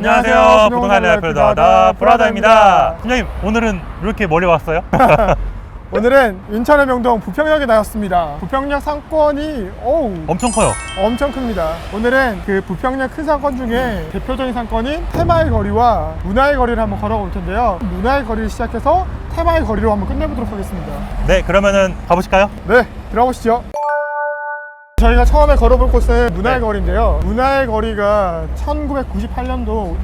안녕하세요. 부동산 라이프다다 브라더입니다. 팀장님 오늘은 왜 이렇게 멀리 왔어요? 오늘은 인천의 명동 부평역에 나왔습니다. 부평역 상권이 어우 엄청 커요. 엄청 큽니다. 오늘은 그 부평역 큰 상권 중에 대표적인 상권인 테마의 거리와 문화의 거리를 한번 걸어볼 텐데요. 문화의 거리를 시작해서 테마의 거리로 한번 끝내보도록 하겠습니다. 네, 그러면은 가보실까요? 네, 들어보시죠. 저희가 처음에 걸어볼 곳은 문화의 네. 거리인데요. 문화의 거리가 1998년도에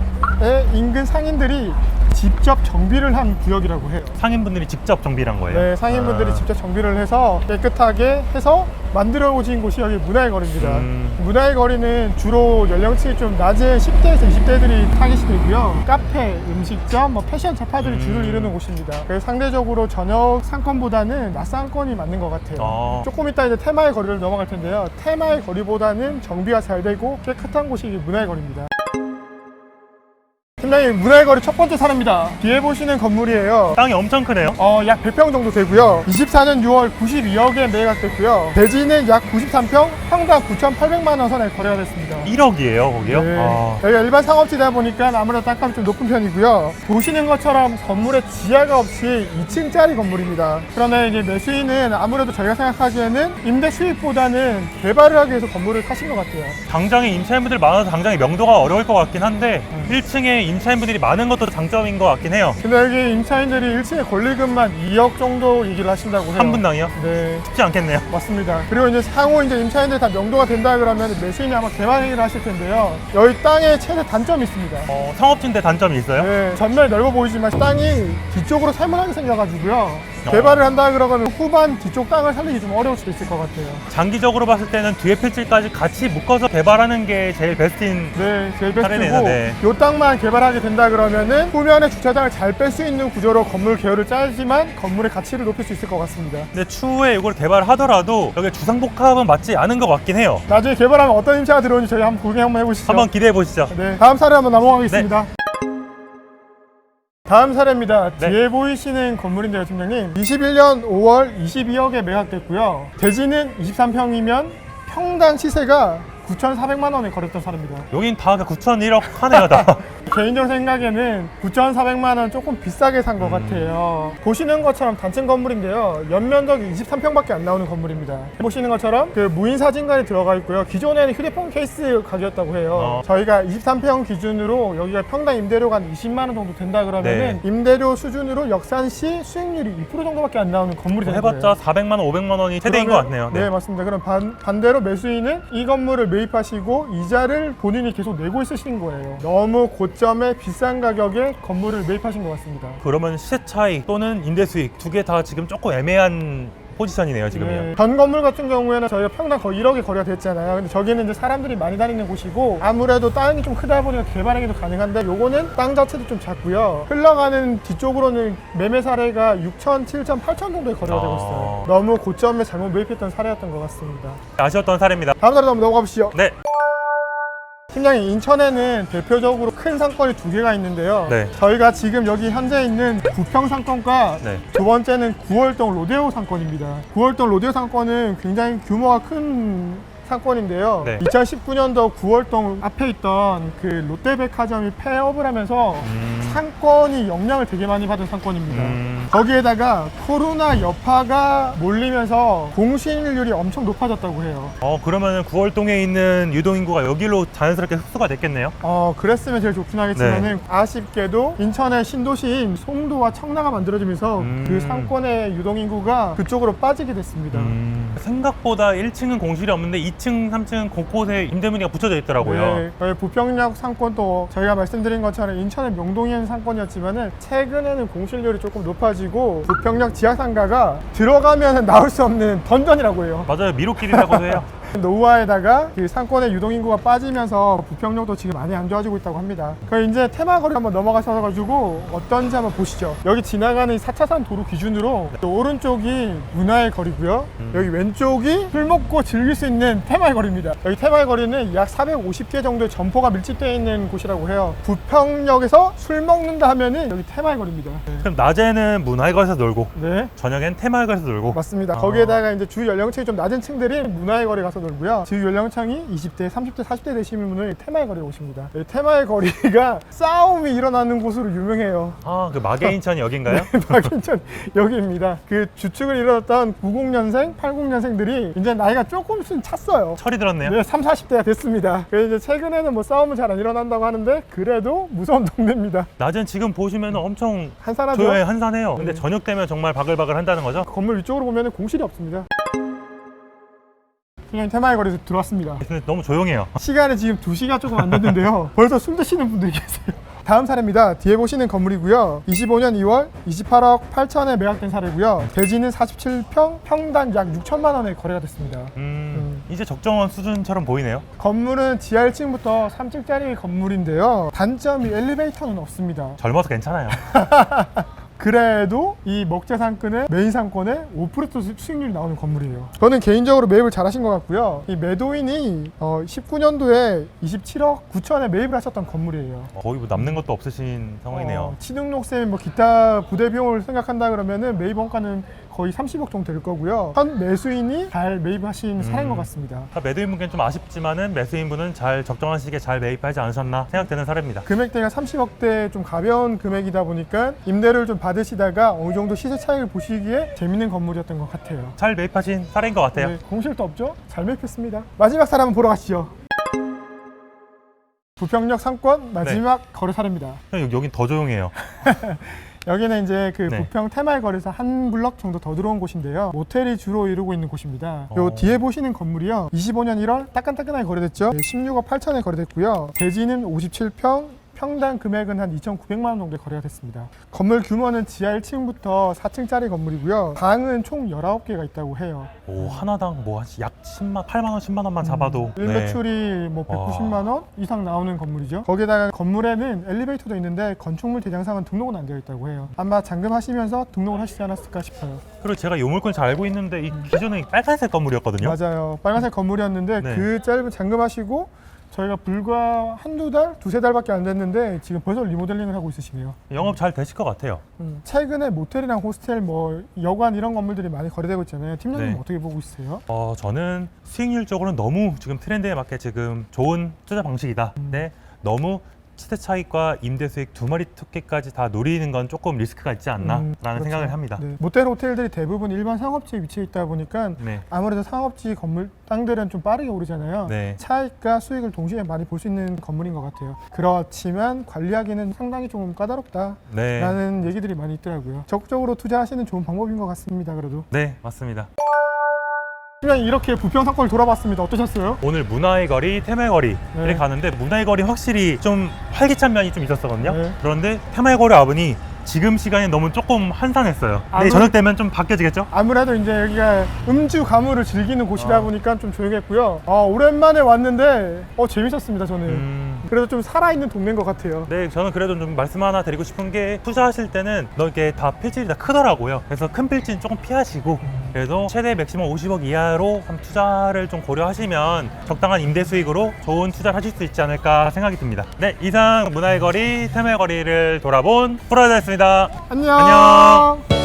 인근 상인들이 직접 정비를 한 구역이라고 해요. 상인분들이 직접 정비를 한 거예요. 네, 상인분들이 아, 직접 정비를 해서 깨끗하게 해서 만들어진 곳이 여기 문화의 거리입니다. 음. 문화의 거리는 주로 연령층이 좀 낮은 10대에서 20대들이 타깃이고요. 카페, 음식점, 뭐 패션 잡화들이 음. 줄을 이루는 곳입니다. 그래서 상대적으로 저녁 상권보다는 낮 상권이 맞는 것 같아요. 어. 조금 이따 이제 테마의 거리를 넘어갈 텐데요. 테마의 거리보다는 정비가 잘 되고 깨끗한 곳이 이 문화의 거리입니다. 팀장님, 문화의 거리 첫 번째 사례입니다. 뒤에 보시는 건물이에요. 땅이 엄청 크네요. 어, 약 100평 정도 되고요. 24년 6월 92억에 매각됐고요. 대지는 약 93평, 평당 9,800만 원 선에 거래가 됐습니다. 1억이에요, 거기요? 네. 아, 여기가 일반 상업지다 보니까 아무래도 땅값이 좀 높은 편이고요. 보시는 것처럼 건물에 지하가 없이 2층짜리 건물입니다. 그러나 이제 매수인은 아무래도 저희가 생각하기에는 임대 수익보다는 개발을 하기 위해서 건물을 사신 것 같아요. 당장에 임차인분들 많아서 당장에 명도가 어려울 것 같긴 한데 음. 1층에 임차인분들이 많은 것도 장점인 것 같긴 해요. 근데 여기 임차인들이 1층에 권리금만 2억 정도 얘기를 하신다고 해요. 한 분당이요? 네. 쉽지 않겠네요. 맞습니다. 그리고 이제 향후 이제 임차인들 다 명도가 된다 그러면 매수인이 아마 개발행위를 하실 텐데요. 여기 땅에 최대 단점이 있습니다. 어, 상업진대 단점이 있어요? 네, 전면 넓어 보이지만 땅이 뒤쪽으로 살만하게 생겨가지고요. 어. 개발을 한다 그러면 후반 뒤쪽 땅을 살리기 좀 어려울 수도 있을 것 같아요. 장기적으로 봤을 때는 뒤에 필지까지 같이 묶어서 개발하는 게 제일 베스트인 네, 제일 사례네요, 베스트고 네. 요 땅만 개발하게 된다 그러면은 후면에 주차장을 잘 뺄 수 있는 구조로 건물 계열을 짜지만 건물의 가치를 높일 수 있을 것 같습니다. 근데 추후에 이걸 개발하더라도 여기 주상복합은 맞지 않은 것 같긴 해요. 나중에 개발하면 어떤 임차가 들어오는지 저희 한번 구경 한번 해보시죠. 한번 기대해 보시죠. 네, 다음 사례 한번 넘어가겠습니다. 다음 사례입니다. 네. 뒤에 보이시는 건물인데요, 팀장님. 21년 5월 22억에 매각됐고요. 대지는 23평이면 평당 시세가 9,400만 원에 거래했던 사례입니다. 여긴 다 9,001억 하네요, 다. 개인적 생각에는 9,400만 원 조금 비싸게 산것 음. 같아요. 보시는 것처럼 단층 건물인데요. 연면적이 23평밖에 안 나오는 건물입니다. 보시는 것처럼 그 무인 사진관이 들어가 있고요. 기존에는 휴대폰 케이스 가격이었다고 해요. 어. 저희가 23평 기준으로 여기가 평당 임대료가 한 20만 원 정도 된다 그러면은 네. 임대료 수준으로 역산 시 수익률이 2% 정도밖에 안 나오는 건물이 되는 거예요. 해봤자 400만 원, 500만 원이 최대인 것 그러면- 같네요. 네. 맞습니다. 그럼 반, 반대로 매수인은 이 건물을 매입하시고 이자를 본인이 계속 내고 있으신 거예요. 너무 고점 에 비싼 가격에 건물을 매입하신 것 같습니다. 그러면 시세 차익 또는 임대 수익 두 개 다 지금 조금 애매한 포지션이네요, 지금요. 네. 전 건물 같은 경우에는 저희가 평당 거의 1억에 거래가 됐잖아요. 근데 저기는 이제 사람들이 많이 다니는 곳이고 아무래도 땅이 좀 크다 보니까 개발행위도 가능한데 요거는 땅 자체도 좀 작고요. 흘러가는 뒤쪽으로는 매매 사례가 6천, 7천, 8천 정도에 거래가 되고 있어요. 아. 너무 고점에 잘못 매입했던 사례였던 것 같습니다. 아쉬웠던 사례입니다. 다음 사례 한번 넘어가 보시죠. 네, 팀장님 인천에는 대표적으로 큰 상권이 두 개가 있는데요. 네. 저희가 지금 여기 현재 있는 부평 상권과 네. 두 번째는 9월동 로데오 상권입니다. 9월동 로데오 상권은 굉장히 규모가 큰 상권인데요. 네. 2019년도 9월동 앞에 있던 그 롯데백화점이 폐업을 하면서 음, 상권이 영향을 되게 많이 받은 상권입니다. 음, 거기에다가 코로나 여파가 몰리면서 공실률이 엄청 높아졌다고 해요. 어, 그러면 9월동에 있는 유동인구가 여기로 자연스럽게 흡수가 됐겠네요. 어, 그랬으면 제일 좋긴 하겠지만은 네. 아쉽게도 인천의 신도시인 송도와 청라가 만들어지면서 음. 그 상권의 유동인구가 그쪽으로 빠지게 됐습니다. 음, 생각보다 1층은 공실이 없는데 2층, 3층은 곳곳에 임대문의가 붙여져 있더라고요. 네, 저희 부평역 상권도 저희가 말씀드린 것처럼 인천의 명동에 있는 상권이었지만은 최근에는 공실률이 조금 높아지고 부평역 지하상가가 들어가면 나올 수 없는 던전이라고 해요. 맞아요. 미로길이라고 해요. 노후화에다가 그 상권의 유동인구가 빠지면서 부평역도 지금 많이 안 좋아지고 있다고 합니다. 그럼 이제 테마거리 한번 넘어가셔가지고 어떤지 한번 보시죠. 여기 지나가는 이 4차선 도로 기준으로 오른쪽이 문화의 거리고요. 음. 여기 왼쪽이 술 먹고 즐길 수 있는 테마의 거리입니다. 여기 테마의 거리는 약 450개 정도의 점포가 밀집되어 있는 곳이라고 해요. 부평역에서 술 먹는다 하면은 여기 테마의 거리입니다. 그럼 낮에는 문화회관에서 놀고 네. 저녁엔 테마회관에서 놀고 맞습니다. 아. 거기에다가 이제 주 연령층이 좀 낮은 층들이 문화의 거리 가서 돌고요. 주 연령층이 20대, 30대, 40대 되시는 분을 테마의 거리에 오십니다. 이 테마의 거리가 싸움이 일어나는 곳으로 유명해요. 아, 그 마계인천 여긴가요? 박인천 여기입니다. 그 주축을 이뤘던 90년생, 80년생들이 이제 나이가 조금씩 찼어요. 철이 들었네요. 네, 3, 40대가 됐습니다. 그래서 이제 최근에는 뭐 싸움은 잘 안 일어난다고 하는데 그래도 무서운 동네입니다. 낮엔 지금 보시면 엄청 한산하죠? 조용해 한산해요. 근데 네. 저녁 되면 정말 바글바글 한다는 거죠. 건물 위쪽으로 보면 공실이 없습니다. 그냥 테마의 거리에서 들어왔습니다. 근데 너무 조용해요. 시간이 지금 2시가 조금 안 됐는데요. 벌써 숨 드시는 분들이 계세요. 다음 사례입니다. 뒤에 보시는 건물이고요. 25년 2월 28억 8천에 매각된 사례고요. 대지는 47평, 평당 약 6천만 원에 거래가 됐습니다. 음, 이제 적정원 수준처럼 보이네요. 건물은 지하 1층부터 3층짜리 건물인데요. 단점이 엘리베이터는 없습니다. 젊어서 괜찮아요. 그래도 이 먹자 상권의 메인 상권에 5% 수익률이 나오는 건물이에요. 저는 개인적으로 매입을 잘하신 것 같고요. 이 매도인이 어, 19년도에 27억 9천에 매입을 하셨던 건물이에요. 거의 뭐 남는 것도 없으신 상황이네요. 어, 취등록세 뭐 기타 부대 비용을 생각한다 그러면은 매입 원가는 거의 30억 정도 될 거고요. 현 매수인이 잘 매입하신 사례인 것 같습니다. 아, 매도인분께는 좀 아쉽지만은 매수인분은 잘 적정한 시기에 잘 매입하지 않으셨나 생각되는 사례입니다. 금액대가 30억대 좀 가벼운 금액이다 보니까 임대를 좀 받으시다가 어느 정도 시세 차익을 보시기에 재밌는 건물이었던 것 같아요. 잘 매입하신 사례인 것 같아요. 네, 공실도 없죠? 잘 매입했습니다. 마지막 사람 보러 가시죠. 부평역 상권 마지막 네. 거래 사례입니다. 형, 여긴 더 조용해요. 여기는 이제 그 네. 부평 테마의 거리에서 한 블럭 정도 더 들어온 곳인데요. 모텔이 주로 이루고 있는 곳입니다. 요 어. 뒤에 보시는 건물이요. 25년 1월 따끈따끈하게 거래됐죠. 16억 8천에 거래됐고요. 대지는 57평, 평당 금액은 한 2,900만 원 정도에 거래가 됐습니다. 건물 규모는 지하 1층부터 4층짜리 건물이고요. 방은 총 19개가 있다고 해요. 오, 하나당 뭐약 10만, 8만 원, 10만 원만 잡아도 네. 일매출이 뭐 와. 190만 원 이상 나오는 건물이죠. 거기다가 건물에는 엘리베이터도 있는데 건축물 대장상은 등록은 안 되어 있다고 해요. 아마 잔금하시면서 등록을 하시지 않았을까 싶어요. 그리고 제가 요 물건 잘 알고 있는데 이 기존에 빨간색 건물이었거든요. 맞아요. 빨간색 건물이었는데 네. 그 짧은 잔금하시고 저희가 불과 한두 달, 두세 달밖에 안 됐는데 지금 벌써 리모델링을 하고 있으시네요. 영업 잘 되실 것 같아요. 음. 최근에 모텔이랑 호스텔, 뭐 여관 이런 건물들이 많이 거래되고 있잖아요. 팀장님 네. 어떻게 보고 있으세요? 어, 저는 수익률적으로는 너무 지금 트렌드에 맞게 지금 좋은 투자 방식이다. 음. 네, 너무 시세 차익과 임대 수익 두 마리 토끼까지 다 노리는 건 조금 리스크가 있지 않나라는 음, 그렇죠. 생각을 합니다. 네. 모텔 호텔들이 대부분 일반 상업지에 위치해 있다 보니까 네. 아무래도 상업지 건물 땅들은 좀 빠르게 오르잖아요. 네. 차익과 수익을 동시에 많이 볼 수 있는 건물인 것 같아요. 그렇지만 관리하기는 상당히 좀 까다롭다라는 네. 얘기들이 많이 있더라고요. 적극적으로 투자하시는 좋은 방법인 것 같습니다. 그래도 네, 맞습니다. 그냥 이렇게 부평 사건을 돌아봤습니다. 어떠셨어요? 오늘 문화의 거리, 테마의 거리를 네. 가는데 문화의 거리 확실히 좀 활기찬 면이 좀 있었거든요. 네. 그런데 테마의 거리 와보니 지금 시간이 너무 조금 한산했어요. 아, 내일 그- 저녁 되면 좀 바뀌어지겠죠? 아무래도 이제 여기가 음주 가무를 즐기는 곳이다 아. 보니까 좀 조용했고요. 아, 오랜만에 왔는데 어, 재밌었습니다. 저는. 음, 그래도 좀 살아있는 동네인 것 같아요. 네, 저는 그래도 좀 말씀 하나 드리고 싶은 게 투자하실 때는 너 이게 다 필질이 다 크더라고요. 그래서 큰 필진 조금 피하시고 그래도 최대 맥시멈 50억 이하로 한 투자를 좀 고려하시면 적당한 임대 수익으로 좋은 투자를 하실 수 있지 않을까 생각이 듭니다. 네, 이상 문화의 거리, 테마의 거리를 돌아본 프로였습니다. 안녕. 안녕.